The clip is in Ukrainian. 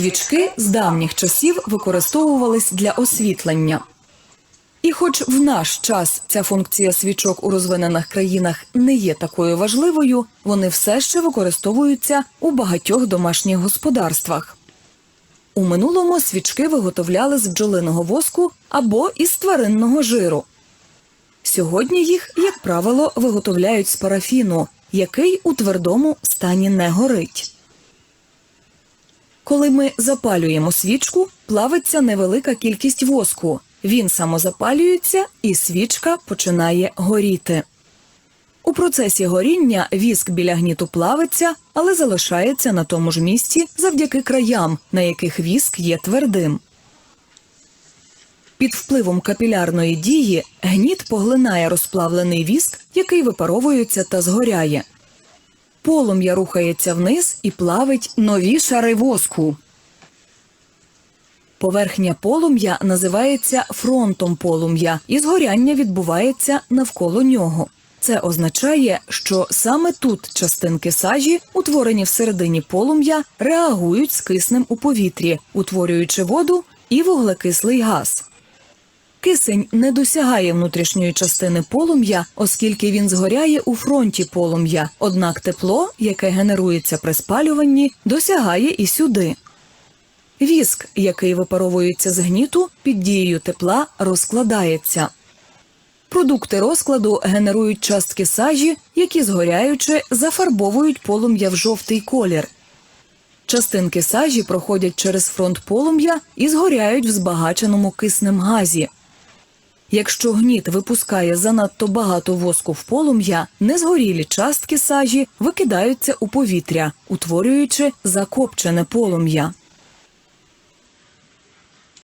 Свічки з давніх часів використовувались для освітлення. І хоч в наш час ця функція свічок у розвинених країнах не є такою важливою, вони все ще використовуються у багатьох домашніх господарствах. У минулому свічки виготовляли з бджолиного воску або із тваринного жиру. Сьогодні їх, як правило, виготовляють з парафіну, який у твердому стані не горить. Коли ми запалюємо свічку, плавиться невелика кількість воску. Він самозапалюється, і свічка починає горіти. У процесі горіння віск біля гніту плавиться, але залишається на тому ж місці завдяки краям, на яких віск є твердим. Під впливом капілярної дії гніт поглинає розплавлений віск, який випаровується та згоряє. Полум'я рухається вниз і плавить нові шари воску. Поверхня полум'я називається фронтом полум'я, і згоряння відбувається навколо нього. Це означає, що саме тут частинки сажі, утворені всередині полум'я, реагують з киснем у повітрі, утворюючи воду і вуглекислий газ. Кисень не досягає внутрішньої частини полум'я, оскільки він згоряє у фронті полум'я. Однак тепло, яке генерується при спалюванні, досягає і сюди. Віск, який випаровується з гніту, під дією тепла розкладається. Продукти розкладу генерують частки сажі, які, згоряючи, зафарбовують полум'я в жовтий колір. Частинки сажі проходять через фронт полум'я і згоряють в збагаченому киснем газі. Якщо гніт випускає занадто багато воску в полум'я, незгорілі частки сажі викидаються у повітря, утворюючи закопчене полум'я.